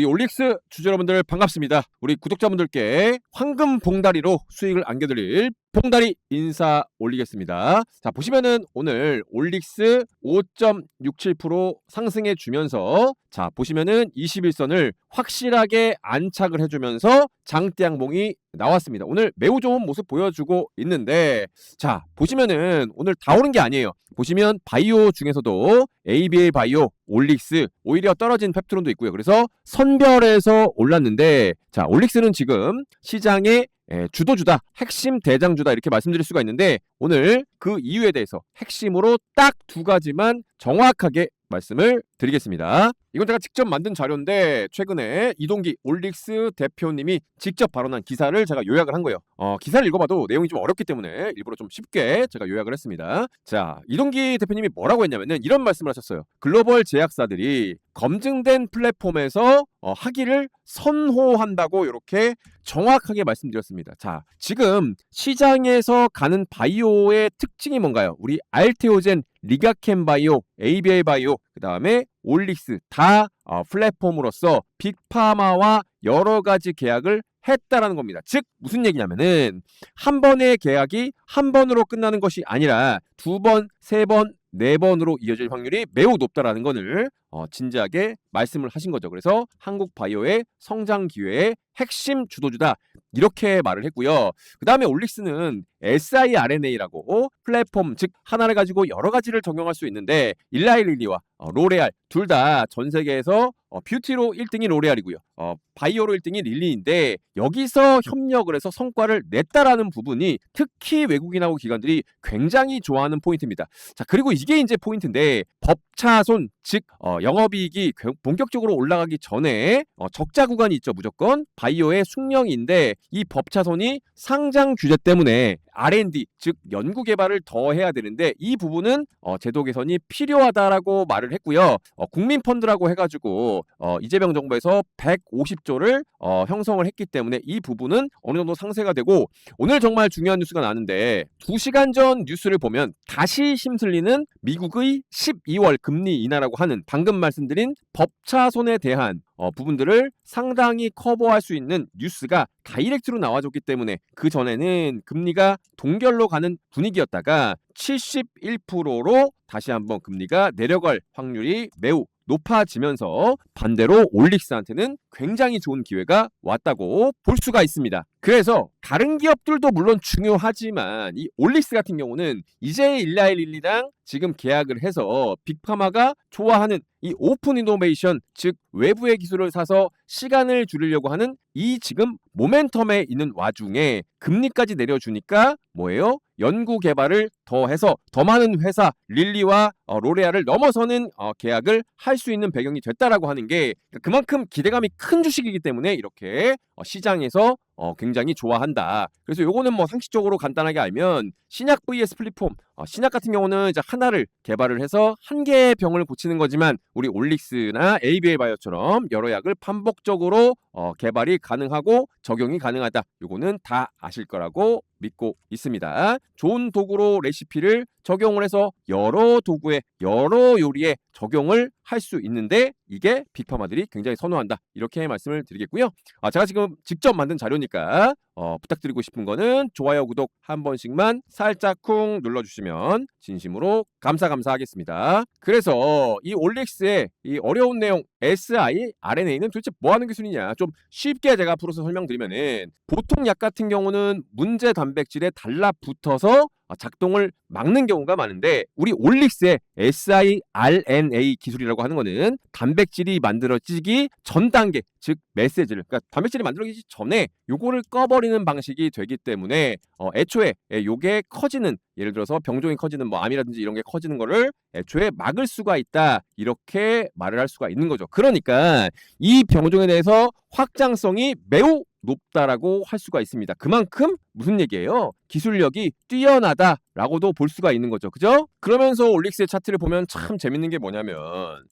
우리 올릭스 주주 여러분들 반갑습니다. 우리 구독자분들께 황금 봉다리로 수익을 안겨드릴 봉다리 인사 올리겠습니다. 자, 보시면은 오늘 올릭스 5.67% 상승해 주면서 자, 보시면은 21선을 확실하게 안착을 해주면서 장대양봉이 나왔습니다. 오늘 매우 좋은 모습 보여주고 있는데 자, 보시면은 오늘 다 오른 게 아니에요. 보시면 바이오 중에서도 ABA 바이오, 올릭스, 오히려 떨어진 펩트론도 있고요. 그래서 선별해서 올랐는데 자, 올릭스는 지금 시장의 예, 주도주다, 핵심 대장주다 이렇게 말씀드릴 수가 있는데 오늘 그 이유에 대해서 핵심으로 딱 두 가지만 정확하게 말씀을 드리겠습니다. 이건 제가 직접 만든 자료인데 최근에 이동기 올릭스 대표님이 직접 발언한 기사를 제가 요약을 한 거예요. 어, 기사를 읽어봐도 내용이 좀 어렵기 때문에 일부러 좀 쉽게 제가 요약을 했습니다. 자, 이동기 대표님이 뭐라고 했냐면은 이런 말씀을 하셨어요. 글로벌 제약사들이 검증된 플랫폼에서 어, 하기를 선호한다고 이렇게 정확하게 말씀드렸습니다. 자, 지금 시장에서 가는 바이오의 특징이 뭔가요? 우리 알테오젠, 리가켄 바이오, ABA 바이오, 그 다음에 올릭스 다 어, 플랫폼으로서 빅파마와 여러 가지 계약을 했다라는 겁니다. 즉 무슨 얘기냐면은 한 번의 계약이 한 번으로 끝나는 것이 아니라 두 번, 세 번, 네 번으로 이어질 확률이 매우 높다라는 것을 어, 진지하게 말씀을 하신 거죠. 그래서 한국 바이오의 성장 기회의 핵심 주도주다 이렇게 말을 했고요. 그 다음에 올릭스는 siRNA라고 플랫폼 즉 하나를 가지고 여러 가지를 적용할 수 있는데 일라이 릴리와 어, 로레알 둘 다 전 세계에서 어, 뷰티로 1등이 로레알이고요. 어, 바이오로 1등이 릴리인데 여기서 협력을 해서 성과를 냈다라는 부분이 특히 외국인하고 기관들이 굉장히 좋아하는 포인트입니다. 자 그리고 이게 이제 포인트인데 법차손 즉 어, 영업이익이 개- 본격적으로 올라가기 전에 어, 적자 구간이 있죠 무조건. 바이오의 숙명인데 이 법차손이 상장 규제 때문에 R&D 즉 연구 개발을 더 해야 되는데 이 부분은 어, 제도 개선이 필요하다라고 말을 했고요. 어, 국민 펀드라고 해가지고 어, 이재명 정부에서 150조를 어, 형성을 했기 때문에 이 부분은 어느 정도 상세가 되고 오늘 정말 중요한 뉴스가 나는데 2시간 전 뉴스를 보면 다시 힘쓸리는 미국의 12월 금리 인하라고 하는 방금 말씀드린 법차손에 대한 어, 부분들을 상당히 커버할 수 있는 뉴스가 다이렉트로 나와줬기 때문에 그 전에는 금리가 동결로 가는 분위기였다가 71%로 다시 한번 금리가 내려갈 확률이 매우 높아지면서 반대로 올릭스한테는 굉장히 좋은 기회가 왔다고 볼 수가 있습니다. 그래서 다른 기업들도 물론 중요하지만 이 올릭스 같은 경우는 이제 일라일릴리랑 지금 계약을 해서 빅파마가 좋아하는 이 오픈 이노베이션 즉 외부의 기술을 사서 시간을 줄이려고 하는 이 지금 모멘텀에 있는 와중에 금리까지 내려주니까 뭐예요? 연구 개발을 더 해서 더 많은 회사 릴리와 어, 로레알을 넘어서는 어, 계약을 할 수 있는 배경이 됐다라고 하는 게 그만큼 기대감이 큰 주식이기 때문에 이렇게 어, 시장에서 어, 굉장히 좋아한다. 그래서 요거는 뭐 상식적으로 간단하게 알면 신약 vs 플랫폼 어, 신약 같은 경우는 이제 하나를 개발을 해서 한 개의 병을 고치는 거지만 우리 올릭스나 ABA 바이오처럼 여러 약을 반복적으로 어, 개발이 가능하고 적용이 가능하다. 요거는 다 아실 거라고 믿고 있습니다. 좋은 도구로 레시피를 적용을 해서 여러 도구에 여러 요리에 적용을 할 수 있는데 이게 빅파마들이 굉장히 선호한다. 이렇게 말씀을 드리겠고요. 아, 제가 지금 직접 만든 자료니까 어, 부탁드리고 싶은 거는 좋아요, 구독 한 번씩만 살짝 쿵 눌러주시면 진심으로 감사 감사하겠습니다. 그래서 이 올릭스의 이 어려운 내용 siRNA는 도대체 뭐 하는 기술이냐 좀 쉽게 제가 풀어서 설명드리면은 보통 약 같은 경우는 문제 단백질에 달라붙어서 어, 작동을 막는 경우가 많은데 우리 올릭스의 siRNA 기술이라고 하는 거는 단백질이 만들어지기 전 단계 즉 메시지를 그러니까 단백질이 만들어지기 전에 요거를 꺼버리는 방식이 되기 때문에 어, 애초에 예, 요게 커지는 예를 들어서 병종이 커지는 뭐 암이라든지 이런 게 커지는 거를 애초에 막을 수가 있다 이렇게 말을 할 수가 있는 거죠. 그러니까 이 병종에 대해서 확장성이 매우 높다라고 할 수가 있습니다. 그만큼 무슨 얘기예요? 기술력이 뛰어나다라고도 볼 수가 있는 거죠. 그죠? 그러면서 올릭스의 차트를 보면 참 재밌는 게 뭐냐면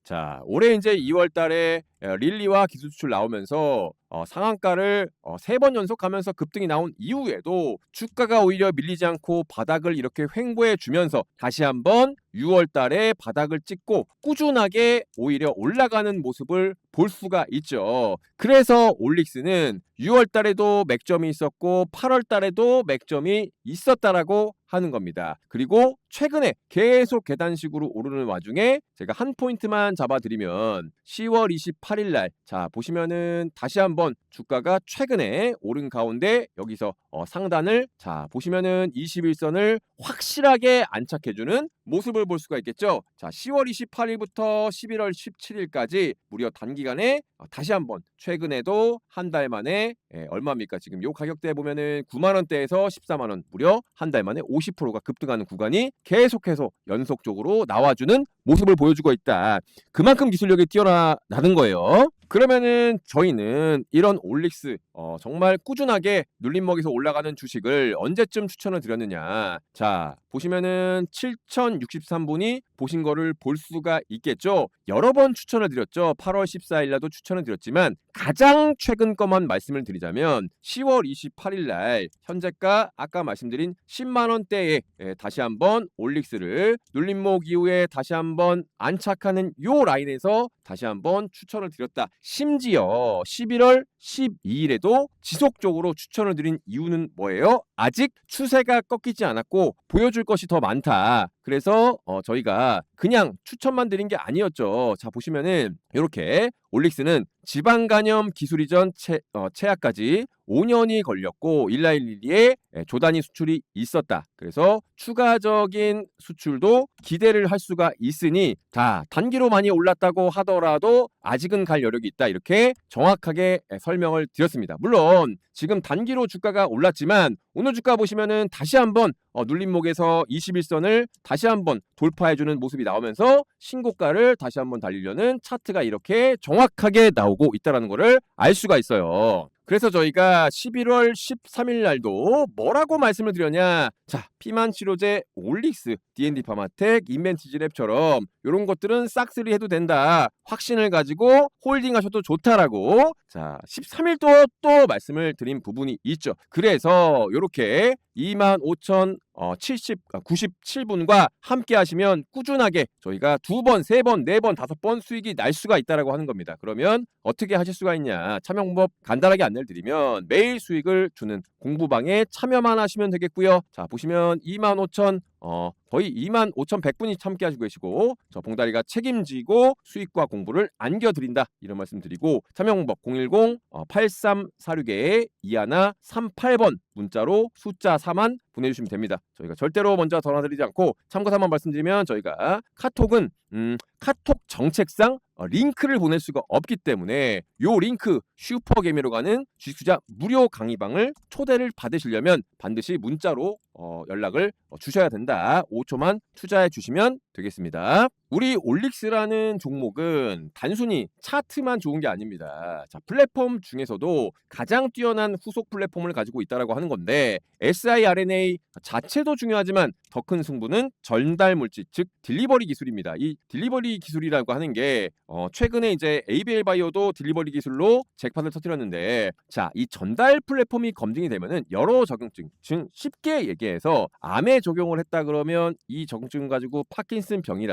자, 올해 이제 2월 달에 에, 릴리와 기술 수출 나오면서 어, 상한가를 어, 세번 연속하면서 급등이 나온 이후에도 주가가 오히려 밀리지 않고 바닥을 이렇게 횡보해 주면서 다시 한번 6월 달에 바닥을 찍고 꾸준하게 오히려 올라가는 모습을 볼 수가 있죠. 그래서 올릭스는 6월 달에도 맥점이 있었고 8월 달에도 맥점이 있었다라고 하는 겁니다. 그리고 최근에 계속 계단식으로 오르는 와중에 제가 한 포인트만 잡아드리면 10월 28일 날, 자, 보시면은 다시 한번 주가가 최근에 오른 가운데 여기서 어, 상단을, 자, 보시면은 21선을 확실하게 안착해주는 모습을 볼 수가 있겠죠. 자, 10월 28일부터 11월 17일까지 무려 단기간에 어, 다시 한번 최근에도 한 달 만에 예, 얼마입니까? 지금 요 가격대 보면은 9만 원대에서 14만 원 무려 한 달 만에 50%가 급등하는 구간이 계속해서 연속적으로 나와주는 모습을 보여주고 있다. 그만큼 기술력이 뛰어나는 거예요. 그러면은 저희는 이런 올릭스 어, 정말 꾸준하게 눌림목에서 올라가는 주식을 언제쯤 추천을 드렸느냐. 자, 보시면은 7063분이 보신 거를 볼 수가 있겠죠. 여러 번 추천을 드렸죠. 8월 14일 날도 추천을 드렸지만 가장 최근 것만 말씀을 드리자면 10월 28일 날 현재가 아까 말씀드린 10만 원대에 예, 다시 한번 올릭스를 눌림목 이후에 다시 한번 안착하는 요 라인에서 다시 한번 추천을 드렸다. 심지어 11월 12일에도 지속적으로 추천을 드린 이유는 뭐예요? 아직 추세가 꺾이지 않았고 보여줄 것이 더 많다. 그래서 어, 저희가 그냥 추천만 드린 게 아니었죠. 자 보시면은 이렇게 올릭스는 지방 간염 기술 이전 체, 어, 체약까지 5년이 걸렸고 일라일리에 조단위 수출이 있었다. 그래서 추가적인 수출도 기대를 할 수가 있으니 다 단기로 많이 올랐다고 하더라도 아직은 갈 여력이 있다. 이렇게 정확하게 설명을 드렸습니다. 물론 지금 단기로 주가가 올랐지만 오늘 주가 보시면은 다시 한번 어, 눌림목에서 21선을 다시 한번 돌파해주는 모습이 나오면서 신고가를 다시 한번 달리려는 차트가 이렇게 정확하게 나오고 있다는 것을 알 수가 있어요. 그래서 저희가 11월 13일 날도 뭐라고 말씀을 드렸냐? 자, 피만 치료제 올릭스, D&D 파마텍, 인벤티지 랩처럼 이런 것들은 싹쓸이 해도 된다. 확신을 가지고 홀딩하셔도 좋다라고 자, 13일 또또 말씀을 드린 부분이 있죠. 그래서 이렇게 25,000 어, 70, 97분과 함께 하시면 꾸준하게 저희가 두 번, 세 번, 네 번, 다섯 번 수익이 날 수가 있다라고 하는 겁니다. 그러면 어떻게 하실 수가 있냐? 참여 방법 간단하게 안내를 드리면 매일 수익을 주는 공부방에 참여만 하시면 되겠고요. 자, 보시면 25,000 어, 거의 2만 5,100분이 참게 하시고 계시고 저 봉다리가 책임지고 수익과 공부를 안겨드린다 이런 말씀 드리고 참여 방법 010 어, 8346에 21 38번 문자로 숫자 4만 보내주시면 됩니다. 저희가 절대로 먼저 전화드리지 않고 참고사만 말씀드리면 저희가 카톡은 음, 카톡 정책상 어, 링크를 보낼 수가 없기 때문에 요 링크 슈퍼게미로 가는 주식투자 무료 강의방을 초대를 받으시려면 반드시 문자로 어, 연락을 어, 주셔야 된다. 5초만 투자해 주시면 되겠습니다. 우리 올릭스라는 종목은 단순히 차트만 좋은 게 아닙니다. 자, 플랫폼 중에서도 가장 뛰어난 후속 플랫폼을 가지고 있다라고 하는 건데 siRNA 자체도 중요하지만 더 큰 승부는 전달 물질 즉 딜리버리 기술입니다. 이 딜리버리 기술이라고 하는 게 어, 최근에 이제 ABL 바이오도 딜리버리 기술로 잭팟을 터뜨렸는데 자, 이 전달 플랫폼이 검증이 되면은 여러 적응증, 즉 쉽게 얘기해서 암에 적용을 했다 그러면 이 적응증 가지고 파킨슨 병이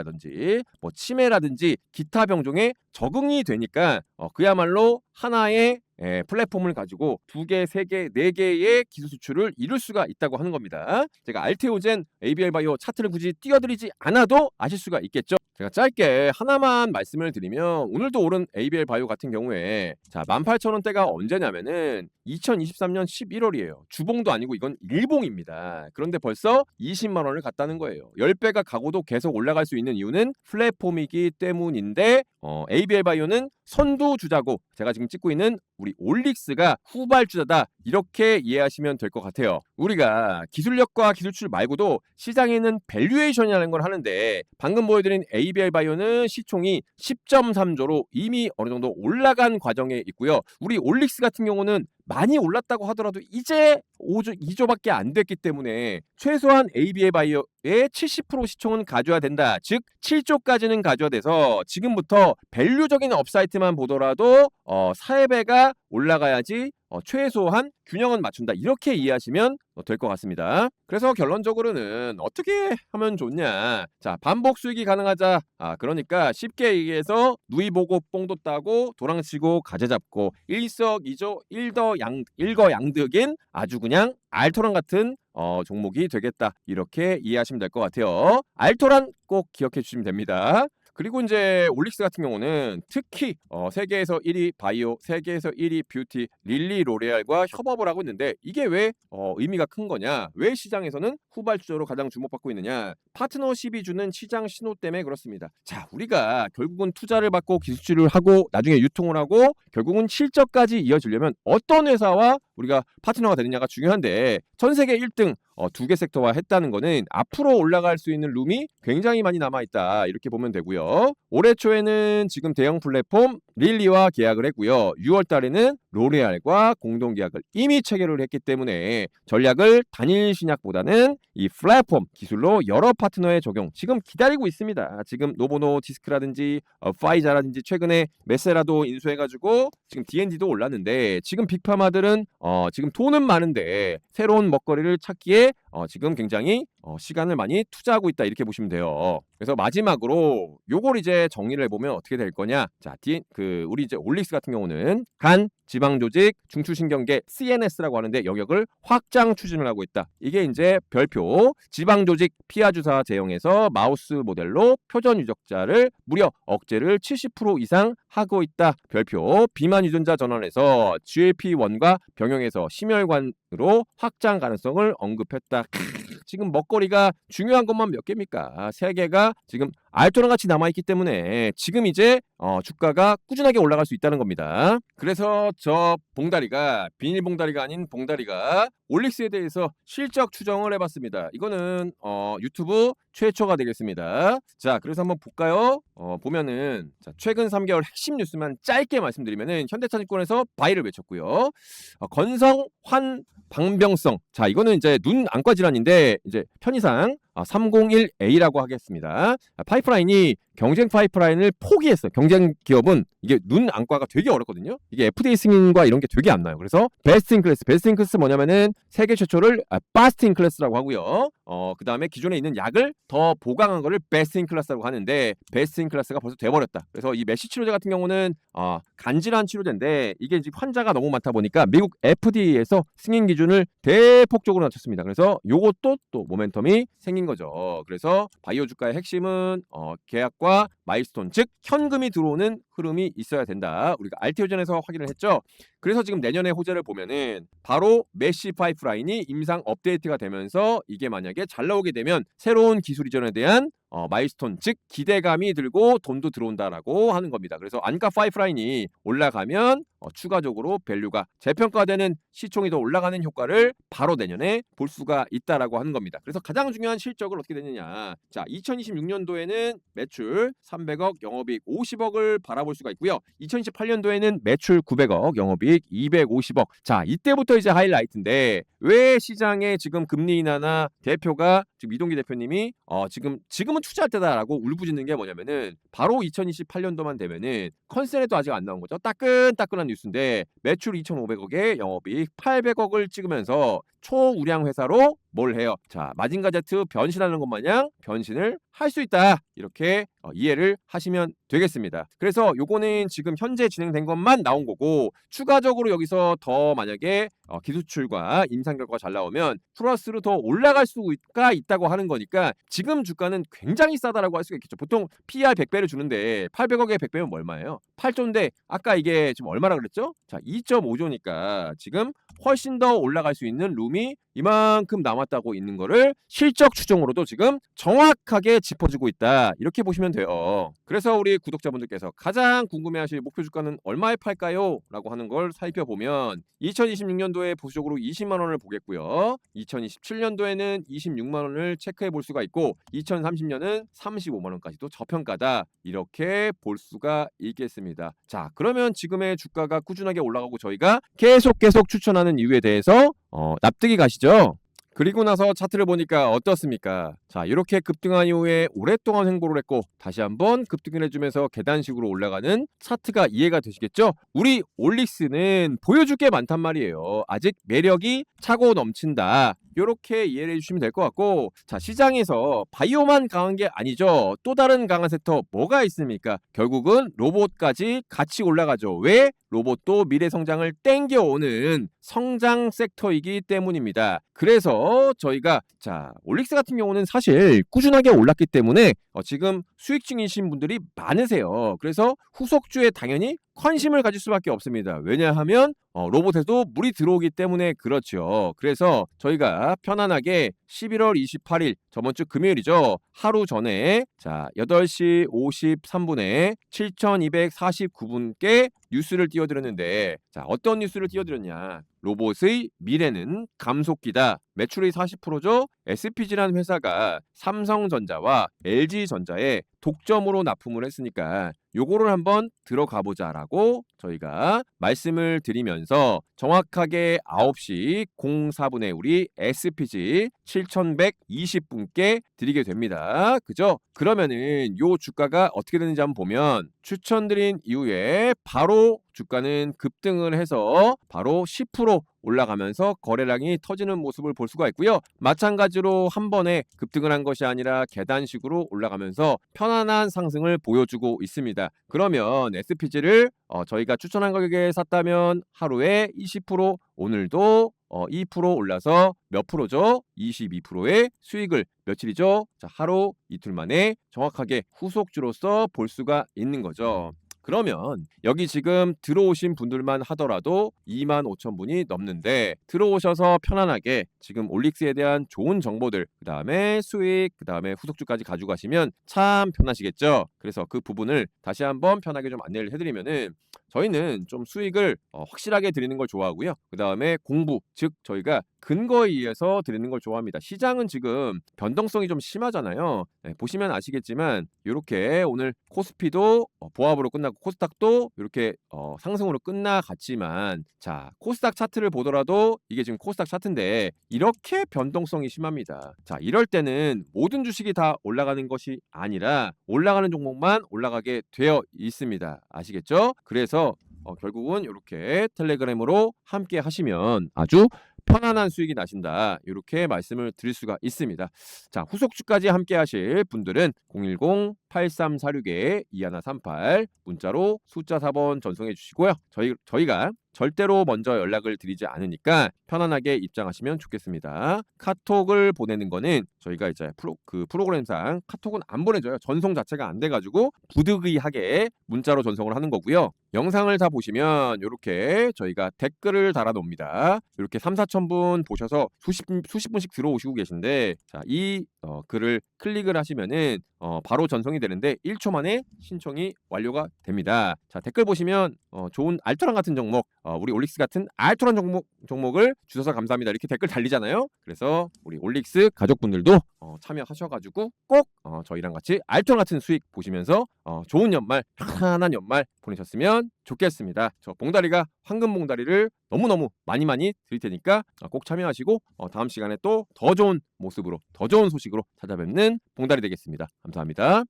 뭐 치매라든지 기타 병종에 적응이 되니까 어, 그야말로 하나의 예, 플랫폼을 가지고 두 개, 세 개, 네 개의 기술 수출을 이룰 수가 있다고 하는 겁니다. 제가 알테오젠 ABL 바이오 차트를 굳이 띄워드리지 않아도 아실 수가 있겠죠. 제가 짧게 하나만 말씀을 드리면 오늘도 오른 ABL 바이오 같은 경우에 자 18,000원대가 언제냐면은 2023년 11월이에요. 주봉도 아니고 이건 일봉입니다. 그런데 벌써 20만 원을 갔다는 거예요. 10배가 가고도 계속 올라갈 수 있는 이유는 플랫폼이기 때문인데 어, ABL 바이오는 선두 주자고 제가 지금 찍고 있는 우리 올릭스가 후발 주자다 이렇게 이해하시면 될 것 같아요. 우리가 기술력과 기술출 말고도 시장에는 밸류에이션이라는 걸 하는데 방금 보여드린 ABL 바이오는 시총이 10.3조로 이미 어느 정도 올라간 과정에 있고요. 우리 올릭스 같은 경우는 많이 올랐다고 하더라도 이제 5조, 2조밖에 안 됐기 때문에 최소한 ABA 바이오의 70% 시총은 가져야 된다. 즉 7조까지는 가져야 돼서 지금부터 밸류적인 업사이트만 보더라도 어, 사회배가 올라가야지 어, 최소한 균형은 맞춘다. 이렇게 이해하시면 어, 될것 같습니다. 그래서 결론적으로는 어떻게 하면 좋냐? 자, 반복 수익이 가능하자. 아, 그러니까 쉽게 얘기해서 누이 보고 뽕도 따고 도랑치고 가재 잡고 일석이조 일더 양 일거양득인 아주 그냥 알토란 같은 어, 종목이 되겠다. 이렇게 이해하시면 될 것 같아요. 알토란 꼭 기억해 주시면 됩니다. 그리고 이제 올릭스 같은 경우는 특히 어, 세계에서 1위 바이오, 세계에서 1위 뷰티, 릴리 로레알과 협업을 하고 있는데 이게 왜 어, 의미가 큰 거냐? 왜 시장에서는 후발주자로 가장 주목받고 있느냐? 파트너십이 주는 시장 신호 때문에 그렇습니다. 자, 우리가 결국은 투자를 받고 기술을 하고 나중에 유통을 하고 결국은 실적까지 이어지려면 어떤 회사와 우리가 파트너가 되느냐가 중요한데 전 세계 1등 어, 두 개 섹터화 했다는 거는 앞으로 올라갈 수 있는 룸이 굉장히 많이 남아 있다 이렇게 보면 되고요. 올해 초에는 지금 대형 플랫폼 릴리와 계약을 했고요. 6월 달에는 로레알과 공동 계약을 이미 체결을 했기 때문에 전략을 단일 신약보다는 이 플랫폼 기술로 여러 파트너에 적용 지금 기다리고 있습니다. 지금 노보노 디스크라든지 어, 파이자라든지 최근에 메세라도 인수해가지고 지금 D&D도 올랐는데 지금 빅파마들은 어, 지금 돈은 많은데 새로운 먹거리를 찾기에 어, 지금 굉장히 어, 시간을 많이 투자하고 있다 이렇게 보시면 돼요. 그래서 마지막으로 요걸 이제 정리를 해보면 어떻게 될 거냐? 자, 그 우리 이제 올릭스 같은 경우는 간 지방 조직 중추신경계 CNS라고 하는데 영역을 확장 추진을 하고 있다. 이게 이제 별표 지방 조직 피하 주사 제형에서 마우스 모델로 표전 유적자를 무려 억제를 70% 이상 하고 있다. 별표 비만 유전자 전환에서 GLP-1과 병용해서 심혈관으로 확장 가능성을 언급했다. 지금 먹거리가 중요한 것만 몇 개입니까? 세 개가 지금 알토랑 같이 남아있기 때문에 지금 이제 어, 주가가 꾸준하게 올라갈 수 있다는 겁니다. 그래서 저 봉다리가 비닐 봉다리가 아닌 봉다리가 올릭스에 대해서 실적 추정을 해봤습니다. 이거는 어, 유튜브 최초가 되겠습니다. 자, 그래서 한번 볼까요? 어, 보면은 자, 최근 3개월 핵심 뉴스만 짧게 말씀드리면은 현대차증권에서 바이를 외쳤고요. 어, 건성 환 방병성. 자, 이거는 이제 눈 안과 질환인데 이제 편의상 아, 301A라고 하겠습니다. 아, 파이프라인이 경쟁 파이프라인을 포기했어요. 경쟁 기업은 이게 눈 안과가 되게 어렵거든요. 이게 FDA 승인과 이런 게 되게 안 나요. 그래서 베스트 인 클래스, 베스트 인 클래스 뭐냐면은 세계 최초를 아, 파스트 인 클래스라고 하고요. 어, 그 다음에 기존에 있는 약을 더 보강한 거를 베스트 인 클래스라고 하는데 베스트 인 클래스가 벌써 돼 버렸다. 그래서 이 메시 치료제 같은 경우는 어, 간질환 치료제인데 이게 이제 환자가 너무 많다 보니까 미국 FDA에서 승인 기준을 대폭적으로 낮췄습니다. 그래서 요것도 또 모멘텀이 생긴 거죠. 그래서 바이오 주가의 핵심은 어, 계약과 마일스톤 즉 현금이 들어오는 흐름이 있어야 된다. 우리가 알티오전에서 확인을 했죠. 그래서 지금 내년에 호재를 보면은 바로 메시 파이프라인이 임상 업데이트가 되면서 이게 만약에 잘 나오게 되면 새로운 기술 이전에 대한 어, 마일스톤 즉 기대감이 들고 돈도 들어온다라고 하는 겁니다. 그래서 안가 파이프라인이 올라가면 어, 추가적으로 밸류가 재평가되는 시총이 더 올라가는 효과를 바로 내년에 볼 수가 있다라고 하는 겁니다. 그래서 가장 중요한 실적을 어떻게 되느냐? 자, 2026년도에는 매출 300억, 영업이익 50억을 바라볼 수가 있고요. 2028년도에는 매출 900억, 영업이익 250억. 자, 이때부터 이제 하이라이트인데 왜 시장에 지금 금리 인하나 대표가 지금 이동기 대표님이 어, 지금 지금 은 투자할 때다라고 울부짖는 게 뭐냐면은 바로 2028년도만 되면은 컨센에도 아직 안 나온 거죠. 따끈따끈한 뉴스인데 매출 2,500억에 영업이익 800억을 찍으면서 초우량 회사로 뭘 해요? 자, 마징가 제트 변신하는 것 마냥 변신을 할 수 있다. 이렇게 어, 이해를 하시면 되겠습니다. 그래서 요거는 지금 현재 진행된 것만 나온 거고 추가적으로 여기서 더 만약에 어, 기수출과 임상 결과가 잘 나오면 플러스로 더 올라갈 수가 있다고 하는 거니까 지금 주가는 굉장히 싸다라고 할 수가 있겠죠. 보통 PR 100배를 주는데 800억에 100배면 얼마예요? 8조인데 아까 이게 지금 얼마라 그랬죠? 자, 2.5조니까 지금 훨씬 더 올라갈 수 있는 룸이 이만큼 남았다고 있는 거를 실적 추정으로도 지금 정확하게 짚어주고 있다. 이렇게 보시면 돼요. 그래서 우리 구독자분들께서 가장 궁금해하실 목표 주가는 얼마에 팔까요? 라고 하는 걸 살펴보면 2026년도에 보수적으로 20만 원을 보겠고요. 2027년도에는 26만 원을 체크해 볼 수가 있고 2030년은 35만 원까지도 저평가다. 이렇게 볼 수가 있겠습니다. 자, 그러면 지금의 주가가 꾸준하게 올라가고 저희가 계속 계속 추천하는 이유에 대해서 어, 납득이 가시죠? 그리고 나서 차트를 보니까 어떻습니까? 자, 이렇게 급등한 이후에 오랫동안 횡보를 했고 다시 한번 급등을 해주면서 계단식으로 올라가는 차트가 이해가 되시겠죠? 우리 올릭스는 보여줄 게 많단 말이에요. 아직 매력이 차고 넘친다. 이렇게 이해를 해주시면 될 것 같고 자 시장에서 바이오만 강한 게 아니죠 또 다른 강한 섹터 뭐가 있습니까 결국은 로봇까지 같이 올라가죠 왜 로봇도 미래 성장을 땡겨오는 성장 섹터이기 때문입니다 그래서 저희가 자 올릭스 같은 경우는 사실 꾸준하게 올랐기 때문에 어, 지금 수익 중이신 분들이 많으세요 그래서 후속주에 당연히 관심을 가질 수밖에 없습니다. 왜냐하면 어, 로봇에도 물이 들어오기 때문에 그렇죠. 그래서 저희가 편안하게 11월 28일 저번 주 금요일이죠. 하루 전에 자 8시 53분에 7,249분께 뉴스를 띄워드렸는데 자 어떤 뉴스를 띄워드렸냐? 로봇의 미래는 감속기다. 매출이 40%죠. SPG라는 회사가 삼성전자와 LG전자에 독점으로 납품을 했으니까 요거를 한번 들어가 보자라고 저희가 말씀을 드리면서 정확하게 9시 04분에 우리 SPG 7120분께 드리게 됩니다. 그죠? 그러면은 요 주가가 어떻게 되는지 한번 보면 추천드린 이후에 바로 주가는 급등을 해서 바로 10% 올라가면서 거래량이 터지는 모습을 볼 수가 있고요. 마찬가지로 한 번에 급등을 한 것이 아니라 계단식으로 올라가면서 편안한 상승을 보여주고 있습니다. 그러면 SPG를 어, 저희가 추천한 가격에 샀다면 하루에 20% 오늘도 어, 2% 올라서 몇 프로죠? 22%의 수익을 며칠이죠? 자, 하루 이틀 만에 정확하게 후속주로서 볼 수가 있는 거죠. 그러면 여기 지금 들어오신 분들만 하더라도 2만 5천 분이 넘는데 들어오셔서 편안하게 지금 올릭스에 대한 좋은 정보들 그 다음에 수익 그 다음에 후속주까지 가지고 가시면 참 편하시겠죠 그래서 그 부분을 다시 한번 편하게 좀 안내를 해드리면은 저희는 좀 수익을 어, 확실하게 드리는 걸 좋아하고요. 그 다음에 공부, 즉 저희가 근거에 의해서 드리는 걸 좋아합니다. 시장은 지금 변동성이 좀 심하잖아요. 네, 보시면 아시겠지만 이렇게 오늘 코스피도 어, 보합으로 끝나고 코스닥도 이렇게 어, 상승으로 끝나갔지만 자 코스닥 차트를 보더라도 이게 지금 코스닥 차트인데 이렇게 변동성이 심합니다. 자 이럴 때는 모든 주식이 다 올라가는 것이 아니라 올라가는 종목만 올라가게 되어 있습니다. 아시겠죠? 그래서 어, 결국은 이렇게 텔레그램으로 함께 하시면 아주 편안한 수익이 나신다. 이렇게 말씀을 드릴 수가 있습니다. 자, 후속주까지 함께 하실 분들은 010-8346-2138 문자로 숫자 4번 전송해 주시고요. 저희, 저희가 절대로 먼저 연락을 드리지 않으니까 편안하게 입장하시면 좋겠습니다. 카톡을 보내는 거는 저희가 이제 프로, 그 프로그램상 카톡은 안 보내줘요. 전송 자체가 안 돼가지고 부득이하게 문자로 전송을 하는 거고요. 영상을 다 보시면 이렇게 저희가 댓글을 달아 놓습니다. 이렇게 3, 4천 분 보셔서 수십, 수십 분씩 들어오시고 계신데 자, 이 어, 글을 클릭을 하시면은 어, 바로 전송이 되는데 1초 만에 신청이 완료가 됩니다. 자, 댓글 보시면 어, 좋은 알토란 같은 종목, 어, 우리 올릭스 같은 알토란 종목, 종목을 주셔서 감사합니다. 이렇게 댓글 달리잖아요. 그래서 우리 올릭스 가족분들도 어, 참여하셔가지고 꼭 어, 저희랑 같이 알토란 같은 수익 보시면서 어, 좋은 연말, 편안한 연말 보내셨으면 좋겠습니다. 저 봉다리가 황금 봉다리를 너무너무 많이 많이 드릴 테니까 어, 꼭 참여하시고 어, 다음 시간에 또 더 좋은 모습으로 더 좋은 소식으로 찾아뵙는 봉다리 되겠습니다. 감사합니다.